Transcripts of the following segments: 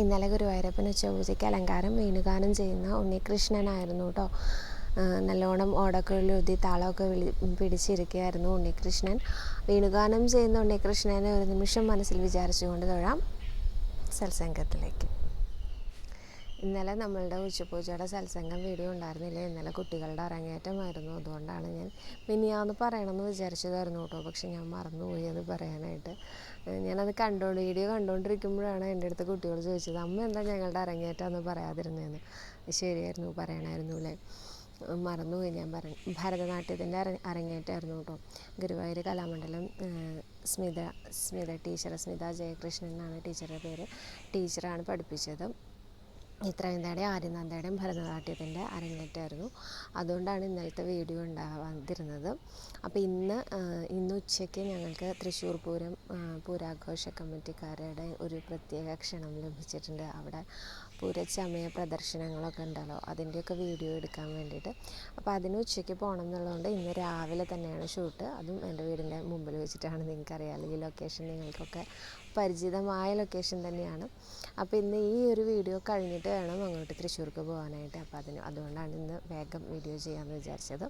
ഇന്നലെ ഗുരുവായൂരപ്പന് ഉച്ചപൂജയ്ക്ക് അലങ്കാരം വേണുഗാനം ചെയ്യുന്ന ഉണ്ണികൃഷ്ണനായിരുന്നു കേട്ടോ. നല്ലോണം ഓടക്കുഴലുതി താളമൊക്കെ വിളി പിടിച്ചിരിക്കുകയായിരുന്നു ഉണ്ണികൃഷ്ണൻ. വേണുഗാനം ചെയ്യുന്ന ഉണ്ണികൃഷ്ണനെ ഒരു നിമിഷം മനസ്സിൽ വിചാരിച്ചുകൊണ്ട് തൊഴാം സത്സംഗത്തിലേക്ക്. ഇന്നലെ നമ്മളുടെ ഉച്ചപൂജയുടെ സത്സംഗം വീഡിയോ ഉണ്ടായിരുന്നില്ല? ഇന്നലെ കുട്ടികളുടെ അരങ്ങേറ്റമായിരുന്നു. അതുകൊണ്ടാണ് ഞാൻ മിനിയാന്ന് പറയണമെന്ന് വിചാരിച്ചതായിരുന്നു കേട്ടോ. പക്ഷെ ഞാൻ മറന്നുപോയി അത് പറയാനായിട്ട്. ഞാനത് കണ്ടോണ്ട് വീഡിയോ കണ്ടുകൊണ്ടിരിക്കുമ്പോഴാണ് എന്റെ അടുത്ത് കുട്ടികൾ ചോദിച്ചത് അമ്മ എന്താ ഞങ്ങളുടെ അരങ്ങേറ്റം എന്ന് പറയാതിരുന്നതെന്ന് ശരിയായിരുന്നു പറയണമായിരുന്നു അല്ലേ? മറന്നുപോയി ഞാൻ പറഞ്ഞു. ഭരതനാട്യത്തിന്റെ അര അരങ്ങേറ്റമായിരുന്നു കേട്ടോ. ഗുരുവായൂർ കലാമണ്ഡലം സ്മിത സ്മിത ടീച്ചർ സ്മിത ജയകൃഷ്ണൻ എന്നാണ് ടീച്ചറുടെ പേര്. ടീച്ചറാണ് പഠിപ്പിച്ചത്. ഇത്രയന്തയുടെയും ആര്യനന്ദയുടെയും ഭരതനാട്യത്തിന്റെ അരങ്ങേറ്റമായിരുന്നു. അതുകൊണ്ടാണ് ഇന്നലത്തെ വീഡിയോ ഉണ്ടാവാതിരുന്നത്. അപ്പോൾ ഇന്ന് ഇന്ന് ഉച്ചയ്ക്ക് ഞങ്ങൾക്ക് തൃശ്ശൂർ പൂരം പൂരാഘോഷ കമ്മിറ്റിക്കാരുടെ ഒരു പ്രത്യേക ക്ഷണം ലഭിച്ചിട്ടുണ്ട്. അവിടെ പൂരച്ചമയ പ്രദർശനങ്ങളൊക്കെ ഉണ്ടല്ലോ അതിന്റെയൊക്കെ വീഡിയോ എടുക്കാൻ വേണ്ടിയിട്ട്. അപ്പോൾ അതിന് ഉച്ചയ്ക്ക് പോകണം എന്നുള്ളതുകൊണ്ട് ഇന്ന് രാവിലെ തന്നെയാണ് ഷൂട്ട്. അതും എന്റെ വീടിന്റെ മുമ്പിൽ വെച്ചിട്ടാണ് നിങ്ങൾക്കറിയാമല്ലോ ഈ ലൊക്കേഷൻ നിങ്ങൾക്കൊക്കെ പരിചിതമായ ലൊക്കേഷൻ തന്നെയാണ്. അപ്പോൾ ഇന്ന് ഈ ഒരു വീഡിയോ കഴിഞ്ഞിട്ട് വേണം അങ്ങോട്ട് തൃശ്ശൂർക്ക് പോകാനായിട്ട്. അപ്പോൾ അതിന് അതുകൊണ്ടാണ് ഇന്ന് വേഗം വീഡിയോ ചെയ്യാമെന്ന് വിചാരിച്ചത്.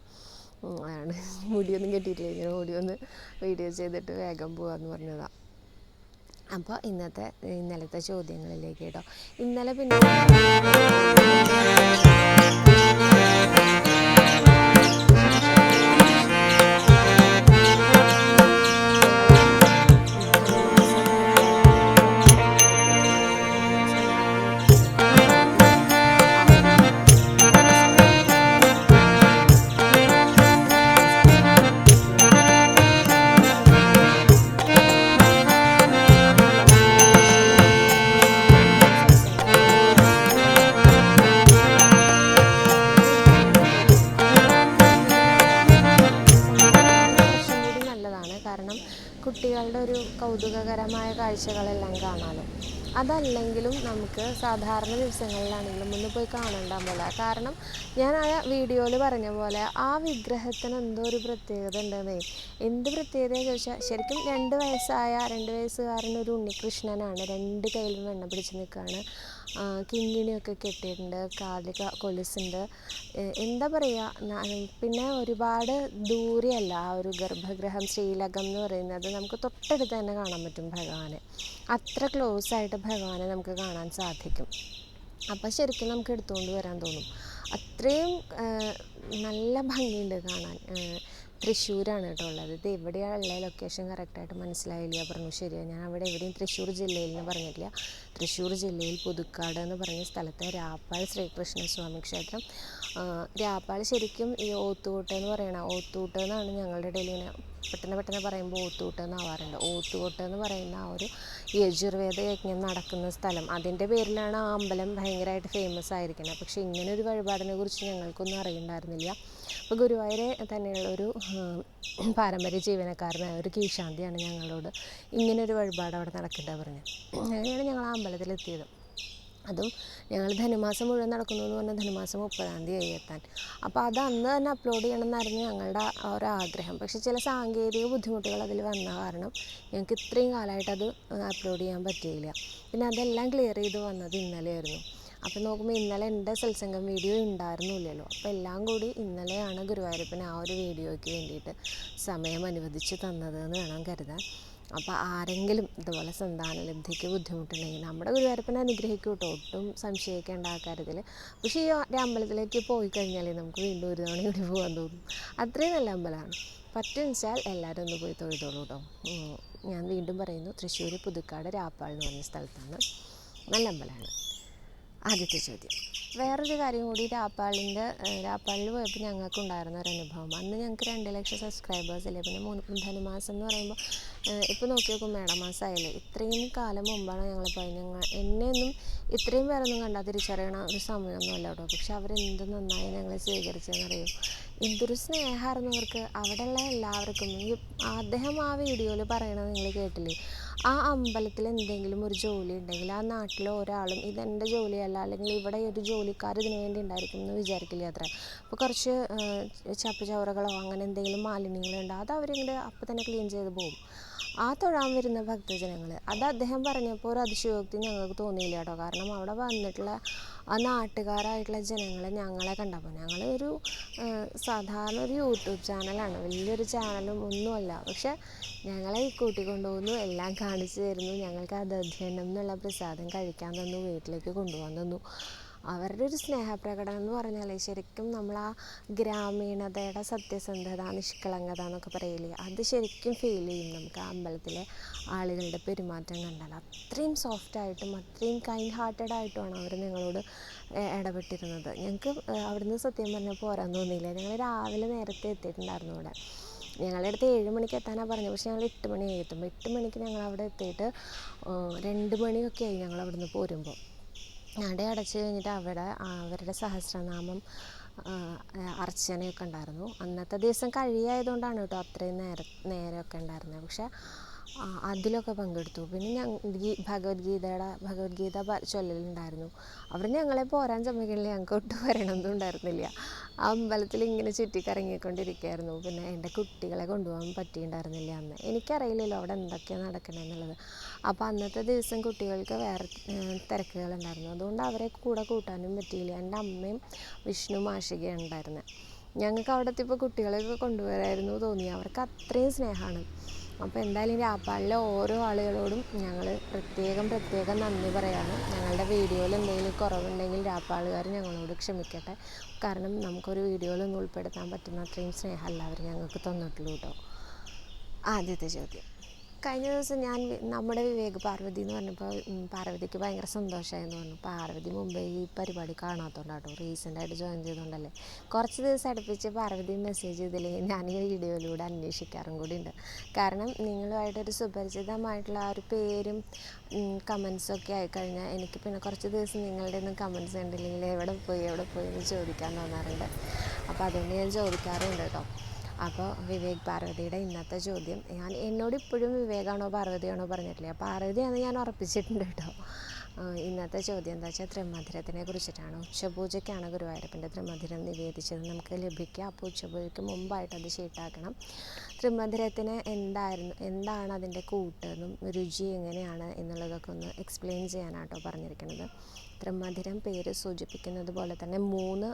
ആണ് മുടിയൊന്നും കെട്ടിയിട്ടില്ല. ഇങ്ങനെ മുടിയൊന്ന് വീഡിയോ ചെയ്തിട്ട് വേഗം പോകാമെന്ന് പറഞ്ഞതാണ് അപ്പോൾ ഇന്നത്തെ ഇന്നലത്തെ ചോദ്യങ്ങളിലേക്ക് കേട്ടോ. ഇന്നലെ പിന്നെ കുട്ടികളുടെ ഒരു കൗതുകകരമായ കാഴ്ചകളെല്ലാം കാണാമല്ലോ അതല്ലെങ്കിലും നമുക്ക് സാധാരണ ദിവസങ്ങളിലാണെങ്കിലും ഒന്ന് പോയി കാണണ്ടാൻ പോലെ. കാരണം ഞാൻ ആ വീഡിയോയിൽ പറഞ്ഞ പോലെ ആ വിഗ്രഹത്തിന് എന്തോ ഒരു പ്രത്യേകത ഉണ്ടെന്നേ. എന്ത് പ്രത്യേകത ചോദിച്ചാൽ ശരിക്കും രണ്ട് വയസ്സായ രണ്ട് വയസ്സുകാരൻ ഒരു ഉണ്ണികൃഷ്ണനാണ്. രണ്ട് കയ്യിലും വെണ്ണ പിടിച്ച് നിൽക്കുകയാണ്. കിങ്ങിണിയൊക്കെ കെട്ടിയിട്ടുണ്ട് കാലിൽ കൊലുസുണ്ട്. എന്താ പറയുക പിന്നെ ഒരുപാട് ദൂരെയല്ല ആ ഒരു ഗർഭഗൃഹം ശ്രീലകം എന്ന് പറയുന്നത്. നമുക്ക് തൊട്ടടുത്ത് തന്നെ കാണാൻ പറ്റും ഭഗവാനെ. അത്ര ക്ലോസ് ആയിട്ട് ഭഗവാനെ നമുക്ക് കാണാൻ സാധിക്കും. അപ്പോൾ ശരിക്കും നമുക്ക് എടുത്തുകൊണ്ട് വരാൻ തോന്നും. അത്രയും നല്ല ഭംഗിയുണ്ട് കാണാൻ. തൃശ്ശൂരാണ് കേട്ടോ ഉള്ളത്. ഇത് എവിടെയാണ് ഉള്ള ലൊക്കേഷൻ കറക്റ്റായിട്ട് മനസ്സിലായില്ല. പറഞ്ഞു ശരിയാണ് ഞാൻ അവിടെ എവിടെയും തൃശ്ശൂർ ജില്ലയിൽ എന്ന് പറഞ്ഞിട്ടില്ല. തൃശ്ശൂർ ജില്ലയിൽ പുതുക്കാട് എന്ന് പറഞ്ഞ സ്ഥലത്ത് രാപ്പാൾ ശ്രീകൃഷ്ണസ്വാമി ക്ഷേത്രം രാപ്പാൾ ശരിക്കും ഈ ഓത്തുകൂട്ട് എന്ന് പറയണ ഓത്തുകൂട്ട് എന്നാണ് ഞങ്ങളുടെ ഇടയിൽ ഇങ്ങനെ പെട്ടെന്ന് പെട്ടെന്ന് പറയുമ്പോൾ ഓത്തുകൂട്ട് എന്നാവാറുണ്ട്. ഓത്തുകൂട്ട് എന്ന് പറയുന്ന ആ ഒരു യജുർവേദ യജ്ഞം നടക്കുന്ന സ്ഥലം. അതിന്റെ പേരിലാണ് ആ അമ്പലം ഭയങ്കരമായിട്ട് ഫേമസ് ആയിരിക്കുന്നത്. പക്ഷേ ഇങ്ങനെ ഒരു വഴിപാടിനെ കുറിച്ച് ഞങ്ങൾക്കൊന്നും അറിയണ്ടായിരുന്നില്ല. അപ്പോൾ ഗുരുവായൂരെ തന്നെയുള്ളൊരു ഒരു പാരമ്പര്യ ജീവനക്കാരനായ ഒരു കീശാന്തിയാണ് ഞങ്ങളോട് ഇങ്ങനെ ഒരു വഴിപാട് അവിടെ നടക്കേണ്ടത് പറഞ്ഞത്. അങ്ങനെയാണ് ഞങ്ങൾ ആ അമ്പലത്തിലെത്തിയത് അതും ഞങ്ങൾ ധനുമാസം മുഴുവൻ നടക്കുന്നു എന്ന് പറഞ്ഞാൽ ധനുമാസം മുപ്പതാം തീയതി എത്താൻ. അപ്പോൾ അത് അന്ന് തന്നെ അപ്ലോഡ് ചെയ്യണമെന്നായിരുന്നു ഞങ്ങളുടെ ആ ഒരു ആഗ്രഹം. പക്ഷേ ചില സാങ്കേതിക ബുദ്ധിമുട്ടുകൾ അതിൽ വന്ന കാരണം ഞങ്ങൾക്ക് ഇത്രയും കാലമായിട്ട് അത് അപ്ലോഡ് ചെയ്യാൻ പറ്റിയില്ല. പിന്നെ അതെല്ലാം ക്ലിയർ ചെയ്ത് വന്നത് ഇന്നലെയായിരുന്നു. അപ്പം നോക്കുമ്പോൾ ഇന്നലെ എന്റെ സത്സംഗം വീഡിയോ ഉണ്ടായിരുന്നില്ലല്ലോ. അപ്പോൾ എല്ലാം കൂടി ഇന്നലെയാണ് ഗുരുവായൂരപ്പന് ആ ഒരു വീഡിയോയ്ക്ക് വേണ്ടിയിട്ട് സമയം അനുവദിച്ച് തന്നത് എന്ന് വേണം കരുതാൻ. അപ്പോൾ ആരെങ്കിലും ഇതുപോലെ സന്താന ലബ്ധിക്ക് ബുദ്ധിമുട്ടുണ്ടെങ്കിൽ നമ്മുടെ ഗുരുവായൂരപ്പനെ അനുഗ്രഹിക്കും കേട്ടോ ഒട്ടും സംശയിക്കേണ്ട ആ കാര്യത്തിൽ പക്ഷേ ഈ ഒരു അമ്പലത്തിലേക്ക് പോയി കഴിഞ്ഞാൽ നമുക്ക് വീണ്ടും ഒരു തവണ കൂടി പോകാൻ തോന്നും. അത്രയും നല്ല അമ്പലമാണ്. പറ്റും വെച്ചാൽ എല്ലാവരും ഒന്ന് പോയി തൊഴുതോളൂ കേട്ടോ ഞാൻ വീണ്ടും പറയുന്നു തൃശ്ശൂർ പുതുക്കാട് രാപ്പാൾ എന്ന് പറഞ്ഞ സ്ഥലത്താണ്. നല്ല അമ്പലമാണ്. ആദ്യത്തെ ചോദ്യം. വേറൊരു കാര്യം കൂടി രാപ്പാളിന്റെ രാപ്പാളിൽ പോയപ്പോൾ ഞങ്ങൾക്കുണ്ടായിരുന്ന ഒരു അനുഭവം. അന്ന് ഞങ്ങൾക്ക് രണ്ട് ലക്ഷം സബ്സ്ക്രൈബേഴ്സ് ഇല്ലേ പിന്നെ മൂന്ന് ധനുമാസം എന്ന് പറയുമ്പോൾ ഇപ്പോൾ നോക്കി നോക്കും മേടമാസമായില്ലേ ഇത്രയും കാലം മുമ്പാണ് ഞങ്ങൾ പോയത്. ഞങ്ങൾ എന്നെയൊന്നും ഇത്രയും പേരൊന്നും കണ്ടാൽ തിരിച്ചറിയണ ഒരു സമയമൊന്നുമല്ല കേട്ടോ. പക്ഷെ അവരെന്ത് നന്നായി ഞങ്ങളെ സ്വീകരിച്ചെന്നറിയും? എന്തൊരു സ്നേഹമായിരുന്നു അവർക്ക്. അവിടെയുള്ള എല്ലാവർക്കും ഈ അദ്ദേഹം ആ വീഡിയോയിൽ പറയണത് നിങ്ങൾ കേട്ടില്ലേ? ആ അമ്പലത്തിൽ എന്തെങ്കിലും ഒരു ജോലി ഉണ്ടെങ്കിൽ ആ നാട്ടിലെ ഒരാളും ഇതെന്റെ ജോലിയല്ല അല്ലെങ്കിൽ ഇവിടെ ഒരു ജോലിക്കാർ ഇതിനു വേണ്ടി ഉണ്ടായിരിക്കും എന്ന് വിചാരിക്കില്ല അത്ര. അപ്പോൾ കുറച്ച് ചപ്പ് അങ്ങനെ എന്തെങ്കിലും മാലിന്യങ്ങളുണ്ടോ അത് അവരിങ്ങോട്ട് അപ്പം തന്നെ ക്ലീൻ ചെയ്ത് പോകും. ആ തൊഴാൻ വരുന്ന ഭക്തജനങ്ങൾ അത് അദ്ദേഹം പറഞ്ഞപ്പോൾ ഒരു അതിശയോക്തി ഞങ്ങൾക്ക് തോന്നിയില്ല കേട്ടോ. കാരണം അവിടെ വന്നിട്ടുള്ള ആ നാട്ടുകാരായിട്ടുള്ള ജനങ്ങളെ ഞങ്ങളെ കണ്ടപ്പോൾ ഞങ്ങൾ ഒരു സാധാരണ ഒരു യൂട്യൂബ് ചാനലാണ്. വലിയൊരു ചാനലും ഒന്നുമല്ല. പക്ഷെ ഞങ്ങളെ ഈ കൂട്ടിക്കൊണ്ടുപോകുന്നു എല്ലാം കാണിച്ചു തരുന്നു. ഞങ്ങൾക്ക് അത് അധ്യയനം എന്നുള്ള പ്രസാദം കഴിക്കാൻ തന്നു വീട്ടിലേക്ക് കൊണ്ടുപോകാൻ തന്നു. അവരുടെ ഒരു സ്നേഹപ്രകടനം എന്ന് പറഞ്ഞാൽ ശരിക്കും നമ്മൾ ആ ഗ്രാമീണതയുടെ സത്യസന്ധത നിഷ്കളങ്കത എന്നൊക്കെ പറയില്ലേ അത് ശരിക്കും ഫീൽ ചെയ്യും നമുക്ക് ആ അമ്പലത്തിലെ ആളുകളുടെ പെരുമാറ്റം കണ്ടാൽ അത്രയും സോഫ്റ്റായിട്ടും അത്രയും കൈൻഡ് ഹാർട്ടഡ് ആയിട്ടുമാണ് അവർ നിങ്ങളോട് ഇടപെട്ടിരുന്നത്. ഞങ്ങൾക്ക് അവിടുന്ന് സത്യം പറഞ്ഞാൽ പോരാൻ തോന്നിയില്ല. ഞങ്ങൾ രാവിലെ നേരത്തെ എത്തിയിട്ടുണ്ടായിരുന്നു ഇവിടെ ഞങ്ങളുടെ അടുത്ത് ഏഴ് മണിക്ക് എത്താനാണ് പറഞ്ഞത്. പക്ഷേ ഞങ്ങൾ എട്ട് മണിയായി എത്തുമ്പോൾ എട്ട് മണിക്ക് ഞങ്ങൾ അവിടെ എത്തിയിട്ട് രണ്ട് മണിയൊക്കെ ആയി ഞങ്ങൾ അവിടുന്ന് പോരുമ്പോൾ നട കഴിഞ്ഞിട്ട് അവിടെ അവരുടെ സഹസ്രനാമം അർച്ചനയൊക്കെ ഉണ്ടായിരുന്നു. അന്നത്തെ ദിവസം കഴിയായതുകൊണ്ടാണ് കേട്ടോ അത്രയും നേരം നേരമൊക്കെ ഉണ്ടായിരുന്നത്. പക്ഷെ അതിലൊക്കെ പങ്കെടുത്തു. പിന്നെ ഞങ്ങൾ ഭഗവത്ഗീതയുടെ ഭഗവത്ഗീത ചൊല്ലലുണ്ടായിരുന്നു. അവർ ഞങ്ങളെ പോരാൻ സമയങ്ങളിൽ ഞങ്ങൾക്ക് ഒട്ടും വരണമെന്നും ഉണ്ടായിരുന്നില്ല. ആ അമ്പലത്തിൽ ഇങ്ങനെ ചുറ്റിക്കറങ്ങിക്കൊണ്ടിരിക്കുകയായിരുന്നു. പിന്നെ എന്റെ കുട്ടികളെ കൊണ്ടുപോകാൻ പറ്റിയിട്ടുണ്ടായിരുന്നില്ല അന്ന്. എനിക്കറിയില്ലല്ലോ അവിടെ എന്തൊക്കെയാണ് നടക്കണമെന്നുള്ളത് അപ്പോൾ അന്നത്തെ ദിവസം കുട്ടികൾക്ക് വേറെ തിരക്കുകളുണ്ടായിരുന്നു. അതുകൊണ്ട് അവരെ കൂടെ കൂട്ടാനും പറ്റിയില്ല. എന്റെ അമ്മയും വിഷ്ണു മാഷികയാണ് ഉണ്ടായിരുന്നത് ഞങ്ങൾക്ക് അവിടെ എത്തിയപ്പോൾ കുട്ടികളെയൊക്കെ കൊണ്ടുവരായിരുന്നു തോന്നി. അവർക്ക് അത്രയും സ്നേഹമാണ്. അപ്പോൾ എന്തായാലും രാപ്പാളിലെ ഓരോ ആളുകളോടും ഞങ്ങൾ പ്രത്യേകം പ്രത്യേകം നന്ദി പറയാണ്. ഞങ്ങളുടെ വീഡിയോയിൽ എന്തെങ്കിലും കുറവുണ്ടെങ്കിൽ രാപ്പാളുകാർ ഞങ്ങളോട് ക്ഷമിക്കട്ടെ. കാരണം നമുക്കൊരു വീഡിയോയിലൊന്നും ഉൾപ്പെടുത്താൻ പറ്റുന്ന അത്രയും സ്നേഹമല്ല അവർ ഞങ്ങൾക്ക് തന്നിട്ടുള്ളൂ കേട്ടോ ആദ്യത്തെ ചോദ്യം. കഴിഞ്ഞ ദിവസം ഞാൻ നമ്മുടെ വിവേക് പാർവതി എന്ന് പറഞ്ഞപ്പോൾ പാർവതിക്ക് ഭയങ്കര സന്തോഷമായെന്ന് പറഞ്ഞു. പാർവതി മുമ്പേ ഈ പരിപാടി കാണാത്തതുകൊണ്ടാട്ടോ റീസെന്റായിട്ട് ജോയിൻ ചെയ്തുകൊണ്ടല്ലേ കുറച്ച് ദിവസം അടുപ്പിച്ച് പാർവതി മെസ്സേജ് ചെയ്തില്ലെങ്കിൽ ഞാൻ ഈ വീഡിയോയിലൂടെ അന്വേഷിക്കാറും കൂടി ഉണ്ട് കാരണം നിങ്ങളുമായിട്ടൊരു സുപരിചിതമായിട്ടുള്ള ആ ഒരു പേരും കമൻസൊക്കെ ആയിക്കഴിഞ്ഞാൽ എനിക്ക് പിന്നെ കുറച്ച് ദിവസം നിങ്ങളുടെ ഒന്നും കമൻസ് കണ്ടില്ലെങ്കിൽ എവിടെ പോയി എവിടെ പോയി എന്ന് ചോദിക്കാൻ തോന്നാറുണ്ട്. അപ്പോൾ അതുകൊണ്ട് ഞാൻ ചോദിക്കാറുണ്ട് കേട്ടോ. അപ്പോൾ വിവേക് പാർവതിയുടെ ഇന്നത്തെ ചോദ്യം. ഞാൻ എന്നോട് ഇപ്പോഴും വിവേകാണോ പാർവതിയാണോ പറഞ്ഞിട്ടില്ല? പാർവതിയാണ് ഞാൻ ഉറപ്പിച്ചിട്ടുണ്ട് കേട്ടോ. ഇന്നത്തെ ചോദ്യം എന്താ വെച്ചാൽ ത്രിമധുരത്തിനെ കുറിച്ചിട്ടാണ്. ഉച്ചപൂജയ്ക്കാണ് ഗുരുവായൂരപ്പന്റെ ത്രിമധുരം നിവേദിച്ചത്. നമുക്ക് ലഭിക്കുക. അപ്പോൾ ഉച്ചപൂജയ്ക്ക് മുമ്പായിട്ട് അത് ഷീട്ടാക്കണം. ത്രിമധുരത്തിന് എന്തായിരുന്നു എന്താണ് അതിന്റെ കൂട്ടെന്നും രുചി എങ്ങനെയാണ് എന്നുള്ളതൊക്കെ ഒന്ന് എക്സ്പ്ലെയിൻ ചെയ്യാനാട്ടോ പറഞ്ഞിരിക്കുന്നത്. ത്രിമധുരം പേര് സൂചിപ്പിക്കുന്നത് പോലെ തന്നെ മൂന്ന്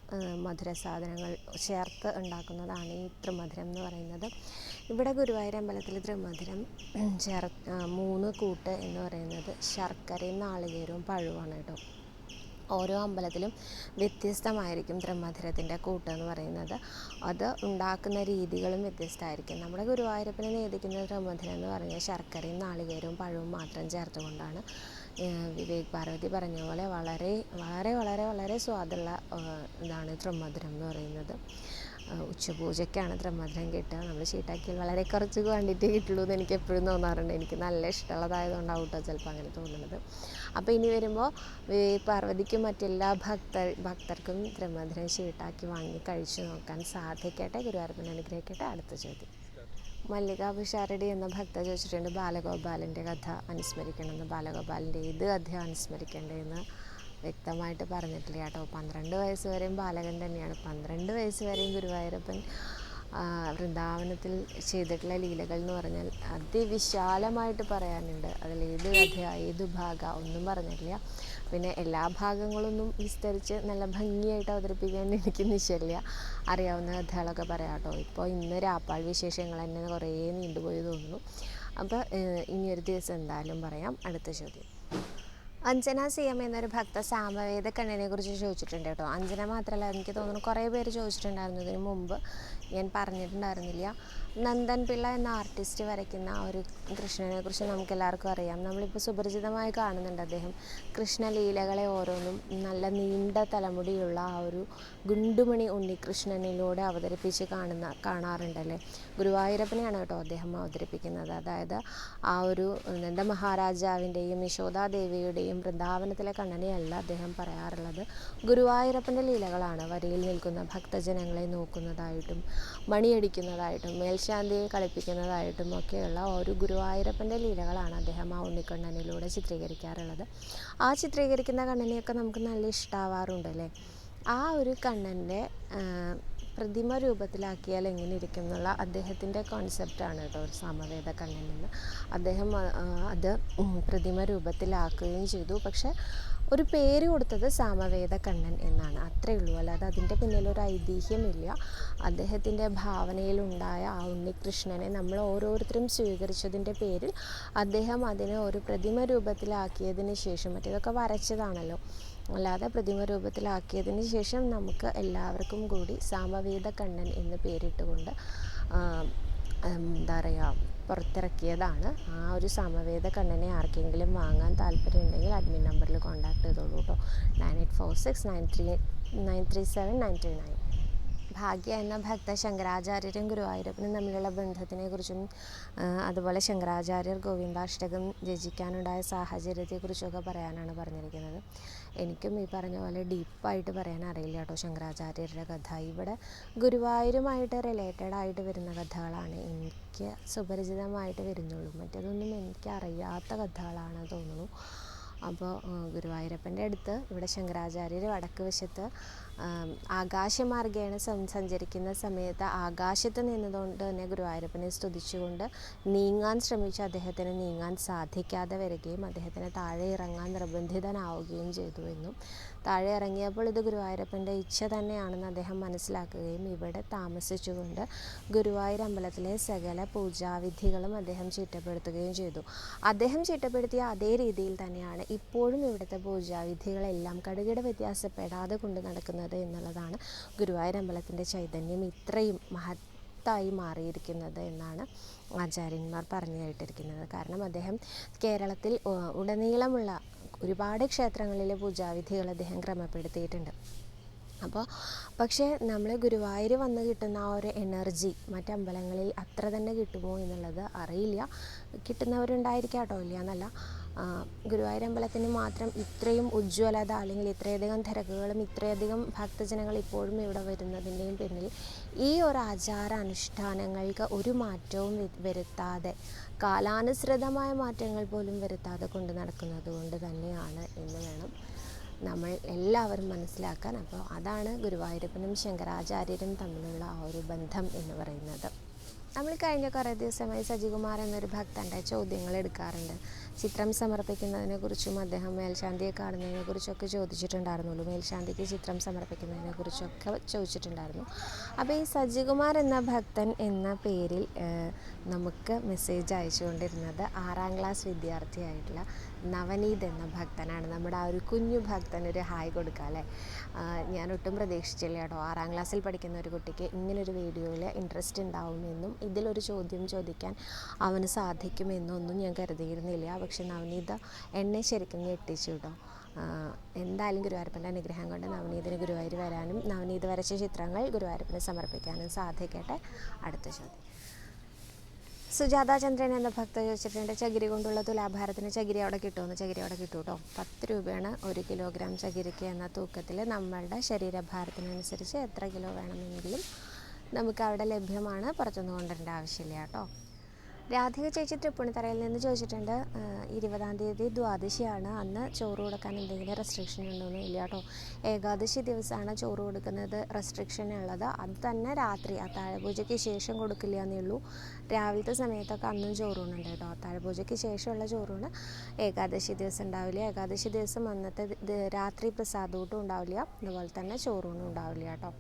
മധുര സാധനങ്ങൾ ചേർത്ത് ഉണ്ടാക്കുന്നതാണ് ഈ ത്രിമധുരം എന്ന് പറയുന്നത്. ഇവിടെ ഗുരുവായൂർ അമ്പലത്തിൽ ത്രിമധുരം ചേർ മൂന്ന് കൂട്ട് എന്ന് പറയുന്നത് ശർക്കരയും നാളികേരവും പഴവുമാണ് കേട്ടോ. ഓരോ അമ്പലത്തിലും വ്യത്യസ്തമായിരിക്കും ത്രിമധുരത്തിന്റെ കൂട്ട് എന്ന് പറയുന്നത്. അത് ഉണ്ടാക്കുന്ന രീതികളും വ്യത്യസ്തമായിരിക്കും. നമ്മുടെ ഗുരുവായൂരപ്പനെ നേദിക്കുന്ന ത്രിമധുരം എന്ന് പറഞ്ഞാൽ ശർക്കരയും നാളികേരവും പഴവും മാത്രം ചേർത്തുകൊണ്ടാണ് വിവേക് പാർവതി പറഞ്ഞ പോലെ വളരെ വളരെ വളരെ വളരെ സ്വാദുള്ള ഇതാണ് ത്രിമധുരം എന്ന് പറയുന്നത്. ഉച്ചപൂജയ്ക്കാണ് ത്രിമധുരം കിട്ടുക. നമ്മൾ ചീട്ടാക്കിയാൽ വളരെ കുറച്ച് ക്വാണ്ടിറ്റി കിട്ടുള്ളൂ എന്ന് എനിക്ക് എപ്പോഴും തോന്നാറുണ്ട്. എനിക്ക് നല്ല ഇഷ്ടമുള്ളതായതുകൊണ്ടാവും കേട്ടോ ചിലപ്പോൾ അങ്ങനെ തോന്നുന്നത്. അപ്പോൾ ഇനി വരുമ്പോൾ പാർവതിക്കും മറ്റെല്ലാ ഭക്തർ ഭക്തർക്കും ത്രിമധുരം ചീട്ടാക്കി വാങ്ങി കഴിച്ചു നോക്കാൻ സാധിക്കട്ടെ. ഗുരുവായൂരപ്പൻ അനുഗ്രഹിക്കട്ടെ. അടുത്ത ചോദ്യം. മല്ലിക പിഷാരടി എന്ന ഭക്ത ചോദിച്ചിട്ടുണ്ട്. ബാലഗോപാലിന്റെ കഥ അനുസ്മരിക്കണമെന്ന് ബാലഗോപാലിന്റെ ഏത് കഥ അനുസ്മരിക്കേണ്ടതെന്ന് വ്യക്തമായിട്ട് പറഞ്ഞിട്ടില്ല കേട്ടോ. പന്ത്രണ്ട് വയസ്സ് വരെയും ബാലകൻ തന്നെയാണ്. പന്ത്രണ്ട് വയസ്സ് വരെയും ഗുരുവായൂരപ്പൻ വൃന്ദാവനത്തിൽ ചെയ്തിട്ടുള്ള ലീലകൾ എന്ന് പറഞ്ഞാൽ അതിവിശാലമായിട്ട് പറയാനുണ്ട്. അതിൽ ഏത് കഥ ഏത് ഭാഗ ഒന്നും പറഞ്ഞിട്ടില്ല. പിന്നെ എല്ലാ ഭാഗങ്ങളൊന്നും വിസ്തരിച്ച് നല്ല ഭംഗിയായിട്ട് അവതരിപ്പിക്കാൻ എനിക്ക് നിശ്ചയില്ല അറിയാവുന്ന കഥകളൊക്കെ പറയാം കേട്ടോ. ഇപ്പോൾ ഇന്ന് രാപ്പാൾ വിശേഷങ്ങൾ തന്നെ കുറേ നീണ്ടുപോയി തോന്നുന്നു. അപ്പോൾ ഇനിയൊരു ദിവസം എന്തായാലും പറയാം. അടുത്ത ചോദ്യം. അഞ്ജന സി എം എന്നൊരു ഭക്ത സാമവേദ കണ്ണിനെ കുറിച്ച് ചോദിച്ചിട്ടുണ്ട് കേട്ടോ. അഞ്ജന മാത്രമല്ല എനിക്ക് തോന്നുന്നു കുറേ പേര് ചോദിച്ചിട്ടുണ്ടായിരുന്നു ഇതിന് മുമ്പ്. ഞാൻ പറഞ്ഞിട്ടുണ്ടായിരുന്നില്ല. നന്ദൻ പിള്ള എന്ന ആർട്ടിസ്റ്റ് വരയ്ക്കുന്ന ഒരു കൃഷ്ണനെ കുറിച്ച് നമുക്ക് എല്ലാവർക്കും അറിയാം. നമ്മളിപ്പോൾ സുപരിചിതമായി കാണുന്നുണ്ട് അദ്ദേഹം. കൃഷ്ണലീലകളെ ഓരോന്നും നല്ല നീണ്ട തലമുടിയുള്ള ആ ഒരു ഗുണ്ടുമണി ഉണ്ണികൃഷ്ണനിലൂടെ അവതരിപ്പിച്ച് കാണുന്ന കാണാറുണ്ടല്ലേ? ഗുരുവായൂരപ്പനെയാണ് കേട്ടോ അദ്ദേഹം അവതരിപ്പിക്കുന്നത്. അതായത് ആ ഒരു നന്ദ മഹാരാജാവിന്റെയും യശോദാദേവിയുടെയും വൃന്ദാവനത്തിലെ കണ്ണനെയല്ല അദ്ദേഹം പറയാറുള്ളത്. ഗുരുവായൂരപ്പന്റെ ലീലകളാണ് വരിയിൽ നിൽക്കുന്ന ഭക്തജനങ്ങളെ നോക്കുന്നതായിട്ടും മണിയടിക്കുന്നതായിട്ടും മേൽശാന്തിയെ കളിപ്പിക്കുന്നതായിട്ടും ഒക്കെയുള്ള ഒരു ഗുരുവായൂരപ്പന്റെ ലീലകളാണ് അദ്ദേഹം ആ ഉണ്ണിക്കണ്ണനിലൂടെ ചിത്രീകരിക്കാറുള്ളത്. ആ ചിത്രീകരിക്കുന്ന കണ്ണനെയൊക്കെ നമുക്ക് നല്ല ഇഷ്ടമാവാറുണ്ട് അല്ലേ ആ ഒരു കണ്ണന്റെ പ്രതിമ രൂപത്തിലാക്കിയാൽ എങ്ങനെ ഇരിക്കും എന്നുള്ള അദ്ദേഹത്തിന്റെ കോൺസെപ്റ്റാണ് കേട്ടോ ഒരു സാമവേദ കണ്ണൻ എന്ന് അദ്ദേഹം അത് പ്രതിമ രൂപത്തിലാക്കുകയും ചെയ്തു. പക്ഷേ ഒരു പേര് കൊടുത്തത് സാമവേദ കണ്ണൻ എന്നാണ്. അത്രേ ഉള്ളൂ. അല്ലാതെ അതിന്റെ പിന്നിലൊരു ഐതിഹ്യമില്ല. അദ്ദേഹത്തിന്റെ ഭാവനയിലുണ്ടായ ആ ഉണ്ണികൃഷ്ണനെ നമ്മൾ ഓരോരുത്തരും സ്വീകരിച്ചതിന്റെ പേരിൽ അദ്ദേഹം അതിനെ ഒരു പ്രതിമ രൂപത്തിലാക്കിയതിന് ശേഷം മറ്റേതൊക്കെ വരച്ചതാണല്ലോ. അല്ലാതെ പ്രതിമ രൂപത്തിലാക്കിയതിന് ശേഷം നമുക്ക് എല്ലാവർക്കും കൂടി സാമവേദ കണ്ണൻ എന്ന് പേരിട്ടുകൊണ്ട് എന്താ പറയുക പുറത്തിറക്കിയതാണ്. ആ ഒരു സമവേദ കണ്ണനെ ആർക്കെങ്കിലും വാങ്ങാൻ താല്പര്യമുണ്ടെങ്കിൽ അഡ്മിൻ നമ്പറിൽ കോൺടാക്ട് ചെയ്തോളൂ കേട്ടോ nine eight four six nine three nine three seven nine three nine Bhagya എന്ന ഭക്ത ശങ്കരാചാര്യരും ഗുരുവായൂരപ്പനും തമ്മിലുള്ള ബന്ധത്തിനെക്കുറിച്ചും അതുപോലെ ശങ്കരാചാര്യർ ഗോവിന്ദാഷ്ടകം രചിക്കാനുണ്ടായ സാഹചര്യത്തെക്കുറിച്ചൊക്കെ പറയാനാണ് പറഞ്ഞിരിക്കുന്നത്. എനിക്കും ഈ പറഞ്ഞ പോലെ ഡീപ്പായിട്ട് പറയാൻ അറിയില്ല കേട്ടോ ശങ്കരാചാര്യരുടെ കഥ. ഇവിടെ ഗുരുവായൂരുമായിട്ട് റിലേറ്റഡ് ആയിട്ട് വരുന്ന കഥകളാണ് എനിക്ക് സുപരിചിതമായിട്ട് വരുന്നുള്ളൂ. മറ്റേതൊന്നും എനിക്ക് അറിയാത്ത കഥകളാണ് തോന്നുന്നു. അപ്പോൾ ഗുരുവായൂരപ്പന്റെ അടുത്ത് ഇവിടെ ശങ്കരാചാര്യർ വടക്ക് വശത്ത് ആകാശമാർഗേണ സഞ്ചരിക്കുന്ന സമയത്ത് ആകാശത്ത് നിന്നതുകൊണ്ട് തന്നെ ഗുരുവായൂരപ്പനെ സ്തുതിച്ചുകൊണ്ട് നീങ്ങാൻ ശ്രമിച്ച. അദ്ദേഹത്തിന് നീങ്ങാൻ സാധിക്കാതെ വരികയും അദ്ദേഹത്തിന് താഴെ ഇറങ്ങാൻ നിർബന്ധിതനാവുകയും ചെയ്തു എന്നും. താഴെ ഇറങ്ങിയപ്പോൾ ഇത് ഗുരുവായൂരപ്പന്റെ ഇച്ഛ തന്നെയാണെന്ന് അദ്ദേഹം മനസ്സിലാക്കുകയും ഇവിടെ താമസിച്ചുകൊണ്ട് ഗുരുവായൂർ അമ്പലത്തിലെ സകല പൂജാവിധികളും അദ്ദേഹം ചിട്ടപ്പെടുത്തുകയും ചെയ്തു. അദ്ദേഹം ചിട്ടപ്പെടുത്തിയ അതേ രീതിയിൽ തന്നെയാണ് ഇപ്പോഴും ഇവിടുത്തെ പൂജാവിധികളെല്ലാം കടുകിട വ്യത്യാസപ്പെടാതെ കൊണ്ട് നടക്കുന്നത് എന്നുള്ളതാണ് ഗുരുവായൂർ അമ്പലത്തിന്റെ ചൈതന്യം ഇത്രയും മഹത്തായി മാറിയിരിക്കുന്നത് എന്നാണ് ആചാര്യന്മാർ പറഞ്ഞു കേട്ടിരിക്കുന്നത്. കാരണം അദ്ദേഹം കേരളത്തിൽ ഉടനീളമുള്ള ഒരുപാട് ക്ഷേത്രങ്ങളിലെ പൂജാവിധികൾ അദ്ദേഹം ക്രമപ്പെടുത്തിയിട്ടുണ്ട്. അപ്പോൾ പക്ഷേ നമ്മൾ ഗുരുവായൂർ വന്ന് കിട്ടുന്ന ആ ഒരു എനർജി മറ്റമ്പലങ്ങളിൽ അത്ര തന്നെ കിട്ടുമോ എന്നുള്ളത് അറിയില്ല. കിട്ടുന്നവരുണ്ടായിരിക്കാം കേട്ടോ ഇല്ല എന്നല്ല ഗുരുവായൂർ അമ്പലത്തിന് മാത്രം ഇത്രയും ഉജ്ജ്വലത അല്ലെങ്കിൽ ഇത്രയധികം തിരക്കുകളും ഇത്രയധികം ഭക്തജനങ്ങൾ ഇപ്പോഴും ഇവിടെ വരുന്നതിന്റെയും പിന്നിൽ ഈ ഒരു ആചാര അനുഷ്ഠാനങ്ങൾക്ക് ഒരു മാറ്റവും വരുത്താതെ കാലാനുസൃതമായ മാറ്റങ്ങൾ പോലും വരുത്താതെ കൊണ്ട് നടക്കുന്നത് കൊണ്ട് തന്നെയാണ് എന്ന് വേണം നമ്മൾ എല്ലാവരും മനസ്സിലാക്കാൻ. അപ്പോൾ അതാണ് ഗുരുവായൂരപ്പനും ശങ്കരാചാര്യരും തമ്മിലുള്ള ആ ഒരു ബന്ധം എന്ന് പറയുന്നത്. നമ്മൾ കഴിഞ്ഞ കുറേ ദിവസമായി സജികുമാർ എന്നൊരു ഭക്തന്റെ ചോദ്യങ്ങൾ എടുക്കാറുണ്ട്. ചിത്രം സമർപ്പിക്കുന്നതിനെ കുറിച്ചും അദ്ദേഹം മേൽശാന്തിയെ കാണുന്നതിനെ കുറിച്ചൊക്കെ ചോദിച്ചിട്ടുണ്ടായിരുന്നുള്ളൂ. മേൽശാന്തിക്ക് ചിത്രം സമർപ്പിക്കുന്നതിനെ കുറിച്ചൊക്കെ ചോദിച്ചിട്ടുണ്ടായിരുന്നു. അപ്പോൾ ഈ സജികുമാർ എന്ന ഭക്തൻ എന്ന പേരിൽ നമുക്ക് മെസ്സേജ് അയച്ചുകൊണ്ടിരുന്നത് ആറാം ക്ലാസ് വിദ്യാർത്ഥിയായിട്ടുള്ള നവനീത് എന്ന ഭക്തനാണ്. നമ്മുടെ ആ ഒരു കുഞ്ഞു ഭക്തൻ ഒരു ഹായ് കൊടുക്കുക അല്ലേ? ഞാൻ ഒട്ടും പ്രതീക്ഷിച്ചില്ല കേട്ടോ. ആറാം ക്ലാസ്സിൽ പഠിക്കുന്ന ഒരു കുട്ടിക്ക് ഇങ്ങനൊരു വീഡിയോയിൽ ഇൻട്രസ്റ്റ് ഉണ്ടാവുമെന്നും ഇതിലൊരു ചോദ്യം ചോദിക്കാൻ അവന് സാധിക്കുമെന്നൊന്നും ഞാൻ കരുതിയിരുന്നില്ല. പക്ഷെ നവനീത എന്നെ ശരിക്കും ഞെട്ടിച്ചു കേട്ടോ എന്തായാലും ഗുരുവായൂരപ്പന്റെ അനുഗ്രഹം കൊണ്ട് നവനീതിന് ഗുരുവായൂർ വരാനും നവനീത് വരച്ച ചിത്രങ്ങൾ ഗുരുവായൂരപ്പന് സമർപ്പിക്കാനും സാധിക്കട്ടെ. അടുത്ത ചോദ്യം. സുജാത ചന്ദ്രൻ എന്ന ഭക്ത ചോദിച്ചിട്ടുണ്ട് ചകിരി കൊണ്ടുള്ള തുലാഭാരത്തിന് ചകിരി അവിടെ കിട്ടുമെന്ന്? ചകിരി അവിടെ കിട്ടും കേട്ടോ പത്ത് രൂപയാണ് ഒരു കിലോഗ്രാം ചകിരിക്ക് എന്ന തൂക്കത്തിൽ നമ്മളുടെ ശരീരഭാരത്തിനനുസരിച്ച് എത്ര കിലോ വേണമെങ്കിലും നമുക്ക് അവിടെ ലഭ്യമാണ്. പുറത്തുനിന്ന് കൊണ്ടുവരേണ്ട ആവശ്യമില്ല കേട്ടോ രാധിക ചേച്ചി തൃപ്പൂണിത്തറയിൽ നിന്ന് ചോദിച്ചിട്ടുണ്ട് ഇരുപതാം തീയതി ദ്വാദശിയാണ് അന്ന് ചോറ് കൊടുക്കാൻ എന്തെങ്കിലും റെസ്ട്രിക്ഷൻ ഉണ്ടോയെന്ന് ഇല്ല കേട്ടോ ഏകാദശി ദിവസമാണ് ചോറ് കൊടുക്കുന്നത് റെസ്ട്രിക്ഷൻ ഉള്ളത്. അത് തന്നെ രാത്രി അത്താഴപൂജയ്ക്ക് ശേഷം കൊടുക്കില്ല എന്നേ ഉള്ളൂ. രാവിലത്തെ സമയത്തൊക്കെ അന്നും ചോറൂണുണ്ട് കേട്ടോ അത്താഴപൂജയ്ക്ക് ശേഷമുള്ള ചോറൂണ് ഏകാദശി ദിവസം ഉണ്ടാവില്ല. ഏകാദശി ദിവസം അന്നത്തെ രാത്രി പ്രസാദൂട്ടും ഉണ്ടാവില്ല. അതുപോലെ തന്നെ ചോറൂണും ഉണ്ടാവില്ല കേട്ടോ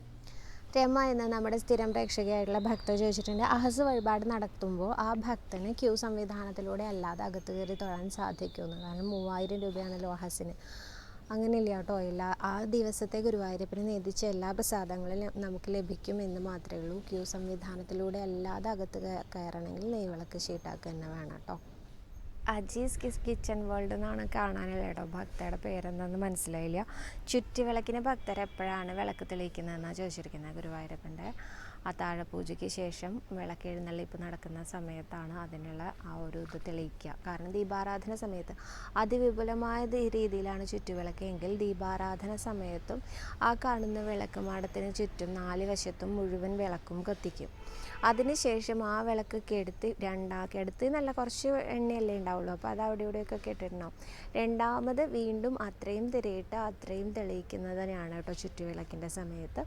രമ എന്ന നമ്മുടെ സ്ഥിരം പ്രേക്ഷകയായിട്ടുള്ള ഭക്തർ ചോദിച്ചിട്ടുണ്ട് അഹസ് വഴിപാട് നടത്തുമ്പോൾ ആ ഭക്തന് ക്യൂ സംവിധാനത്തിലൂടെ അല്ലാതെ അകത്ത് കയറി തൊഴാൻ സാധിക്കുമെന്ന് കാരണം മൂവായിരം രൂപയാണല്ലോ അഹസിന്. അങ്ങനെയില്ല കേട്ടോ? എല്ലാ ആ ദിവസത്തെ ഗുരുവായൂരപ്പന് നേതിച്ച എല്ലാ പ്രസാദങ്ങളും നമുക്ക് ലഭിക്കും എന്ന് മാത്രമേ ഉള്ളൂ. ക്യൂ സംവിധാനത്തിലൂടെ അല്ലാതെ അകത്ത് കയ- കയറണമെങ്കിൽ നെയ്വിളക്ക് ഷീട്ടാക്കുക തന്നെ വേണം കേട്ടോ. അജീസ് കിസ് കിച്ചൺ വേൾഡ് എന്നാണ് കാണാനുള്ള കേട്ടോ. ഭക്തയുടെ പേരെന്താന്ന് മനസ്സിലായില്ല. ചുറ്റുവിളക്കിന് ഭക്തർ എപ്പോഴാണ് വിളക്ക് തെളിയിക്കുന്നതെന്നാണ് ചോദിച്ചിരിക്കുന്നത് ഗുരുവായൂരപ്പന്റെ? അത്താഴപൂജയ്ക്ക് ശേഷം വിളക്കെഴുന്നള്ളിപ്പ് നടക്കുന്ന സമയത്താണ് അതിനുള്ള ആ ഒരു ഇത് തെളിയിക്കുക. കാരണം ദീപാരാധന സമയത്ത് അതിവിപുലമായ രീതിയിലാണ് ചുറ്റുവിളക്കെങ്കിൽ ദീപാരാധന സമയത്തും ആ കാണുന്ന വിളക്ക് മാടത്തിന് ചുറ്റും നാല് വശത്തും മുഴുവൻ വിളക്കും കത്തിക്കും. അതിനുശേഷം ആ വിളക്ക് കെടുത്തി രണ്ടാ കെടുത്തി നല്ല കുറച്ച് എണ്ണയല്ലേ ഉണ്ടാവുള്ളൂ. അപ്പോൾ അത് അവിടെ ഇവിടെയൊക്കെ കെട്ടിടണം. രണ്ടാമത് വീണ്ടും അത്രയും തിരയിട്ട് അത്രയും തെളിയിക്കുന്നതിനാണ് കേട്ടോ ചുറ്റുവിളക്കിന്റെ സമയത്ത്.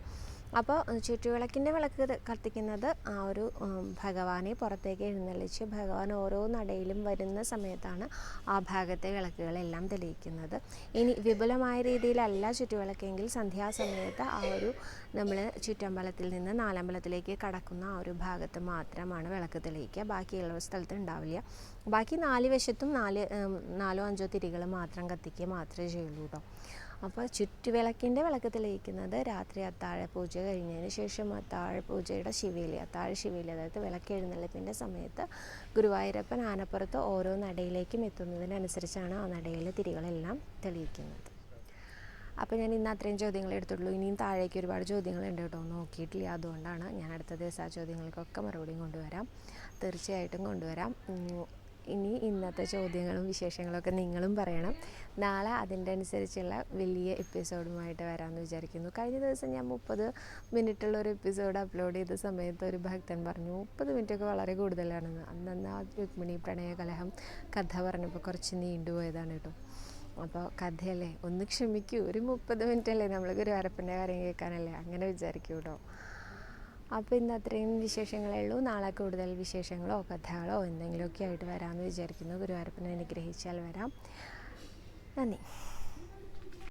അപ്പോൾ ചുറ്റുവിളക്കിന്റെ വിളക്ക് കത്തിക്കുന്നത് ആ ഒരു ഭഗവാനെ പുറത്തേക്ക് എഴുന്നള്ളിച്ച് ഭഗവാൻ ഓരോ നടയിലും വരുന്ന സമയത്താണ് ആ ഭാഗത്തെ വിളക്കുകളെല്ലാം തെളിയിക്കുന്നത്. ഇനി വിപുലമായ രീതിയിലല്ല ചുറ്റുവിളക്കെങ്കിൽ സന്ധ്യാസമയത്ത് ആ ഒരു നമ്മൾ ചുറ്റമ്പലത്തിൽ നിന്ന് നാലമ്പലത്തിലേക്ക് കടക്കുന്ന ആ ഒരു ഭാഗത്ത് മാത്രമാണ് വിളക്ക് തെളിയിക്കുക. ബാക്കിയുള്ള സ്ഥലത്ത് ഉണ്ടാവില്ല. ബാക്കി നാല് വശത്തും നാല് നാലോ അഞ്ചോ തിരികൾ മാത്രം കത്തിക്കുക മാത്രമേ ചെയ്യുള്ളൂ കേട്ടോ അപ്പോൾ ചുറ്റുവിളക്കിന്റെ വിളക്ക് തെളിയിക്കുന്നത് രാത്രി അത്താഴ പൂജ കഴിഞ്ഞതിന് ശേഷം അത്താഴ പൂജയുടെ ശിവേലി അത്താഴ ശിവേലി അതായത് വിളക്ക് എഴുന്നള്ളിപ്പിന്റെ സമയത്ത് ഗുരുവായൂരപ്പൻ ആനപ്പുറത്ത് ഓരോ നടയിലേക്കും എത്തുന്നതിനനുസരിച്ചാണ് ആ നടയിലെ തിരികളെല്ലാം തെളിയിക്കുന്നത്. അപ്പോൾ ഞാൻ ഇന്ന് അത്രയും ചോദ്യങ്ങൾ എടുത്തുള്ളൂ. ഇനിയും താഴേക്ക് ഒരുപാട് ചോദ്യങ്ങളുണ്ട് കേട്ടോ. നോക്കിയിട്ടില്ല. അതുകൊണ്ടാണ് ഞാൻ അടുത്ത ദിവസം ആ ചോദ്യങ്ങൾക്കൊക്കെ മറുപടിയും കൊണ്ടുവരാം. തീർച്ചയായിട്ടും കൊണ്ടുവരാം. ഇനി ഇന്നത്തെ ചോദ്യങ്ങളും വിശേഷങ്ങളൊക്കെ നിങ്ങളും പറയണം. നാളെ അതിന്റെ അനുസരിച്ചുള്ള വലിയ എപ്പിസോഡുമായിട്ട് വരാമെന്ന് വിചാരിക്കുന്നു. കഴിഞ്ഞ ദിവസം ഞാൻ മുപ്പത് മിനിറ്റുള്ള ഒരു എപ്പിസോഡ് അപ്ലോഡ് ചെയ്ത സമയത്ത് ഒരു ഭക്തൻ പറഞ്ഞു മുപ്പത് മിനിറ്റൊക്കെ വളരെ കൂടുതലാണെന്ന്. അന്നന്ന് ആ രുക്മിണി പ്രണയകലഹം കഥ പറഞ്ഞപ്പോൾ കുറച്ച് നീണ്ടുപോയതാണ് കേട്ടോ. അപ്പോൾ കഥയല്ലേ? ഒന്ന് ക്ഷമിക്കൂ. ഒരു മുപ്പത് മിനിറ്റ് അല്ലേ നമ്മൾ വരപ്പിന്റെ കാര്യം കേൾക്കാനല്ലേ? അങ്ങനെ വിചാരിക്കൂ കേട്ടോ. അപ്പോൾ ഇന്ന് അത്രയും വിശേഷങ്ങളേ ഉള്ളൂ. നാളെ കൂടുതൽ വിശേഷങ്ങളോ കഥകളോ എന്തെങ്കിലുമൊക്കെ ആയിട്ട് വരാമെന്ന് വിചാരിക്കുന്നു. ഗുരുവായൂരപ്പനെ അനുഗ്രഹിച്ചാൽ വരാം. നന്ദി.